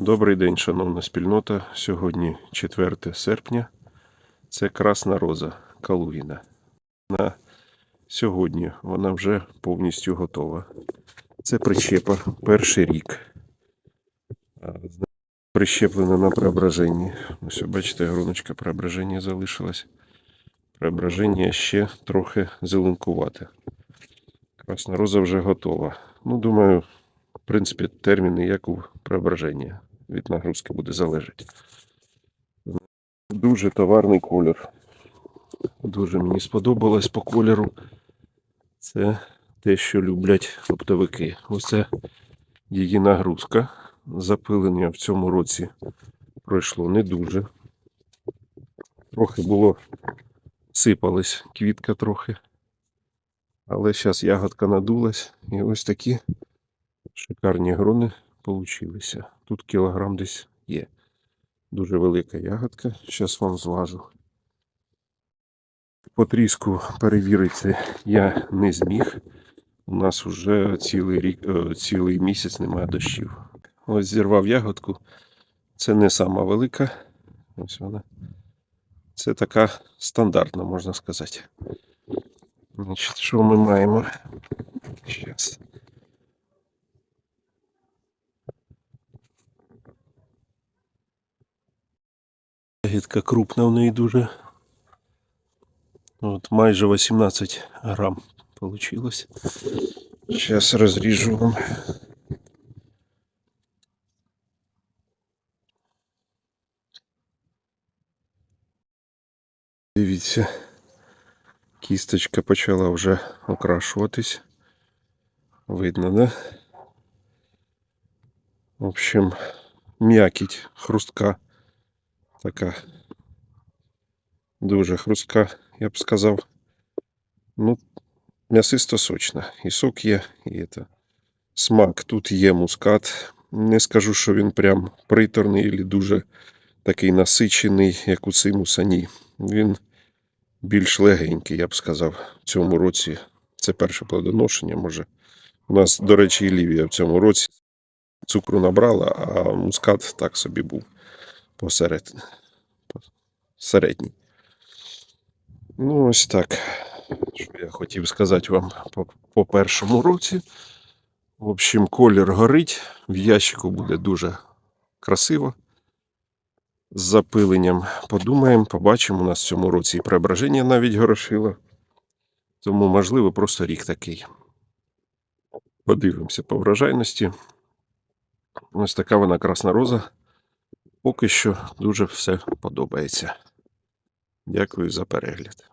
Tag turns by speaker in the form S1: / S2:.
S1: Добрий день, шановна спільнота. Сьогодні 4 серпня. Це Красна Роза Калугіна. На сьогодні вона вже повністю готова. Це прищепа перший рік. Прищеплена на преображенні. Ось бачите, груночка преображення залишилась. Преображення ще трохи зеленкувате. Красна роза вже готова. Ну, думаю, в принципі, терміни як у преображення від нагрузки буде залежати. Дуже товарний колір. Дуже мені сподобалось по кольору. Це те, що люблять оптовики. Ось це її нагрузка. Запилення в цьому році пройшло не дуже. Трохи було сипалась квітка трохи. Але зараз ягодка надулась і ось такі шикарні грони получилися. Тут кілограм десь є. Дуже велика ягодка. Зараз вам зважу. По тріску перевірити я не зміг. У нас вже цілий рік, е, цілий місяць немає дощів. Ось зірвав ягодку. Це не сама велика. Ось вона. Це така стандартна, можна сказати. Значить, що ми маємо? Зараз. Ягідка крупна в неї дуже. От майже 18 грам получилось. Зараз розріжу вам. Дивіться, кісточка почала вже окрашуватись. Видно, да? В общем, м'якіть, хрустка Така. Дуже хрустка, я б сказав. Ну, м'ясисто сочна. І сок є, і це. Смак тут є мускат. Не скажу, що він прям приторний і дуже такий насичений, як у цимуса. Ні. Він більш легенький, я б сказав, в цьому році. Це перше плодоношення, може. У нас, до речі, і лівія в цьому році цукру набрала, а мускат так собі був посеред... середній. Ну, ось так. Що я хотів сказати вам по, першому році. В общем, колір горить, в ящику буде дуже красиво. З запиленням подумаємо, побачимо. У нас в цьому році і преображення навіть горошило. Тому, можливо, просто рік такий. Подивимося по врожайності. Ось така вона красна роза. Поки що дуже все подобається. Дякую за перегляд.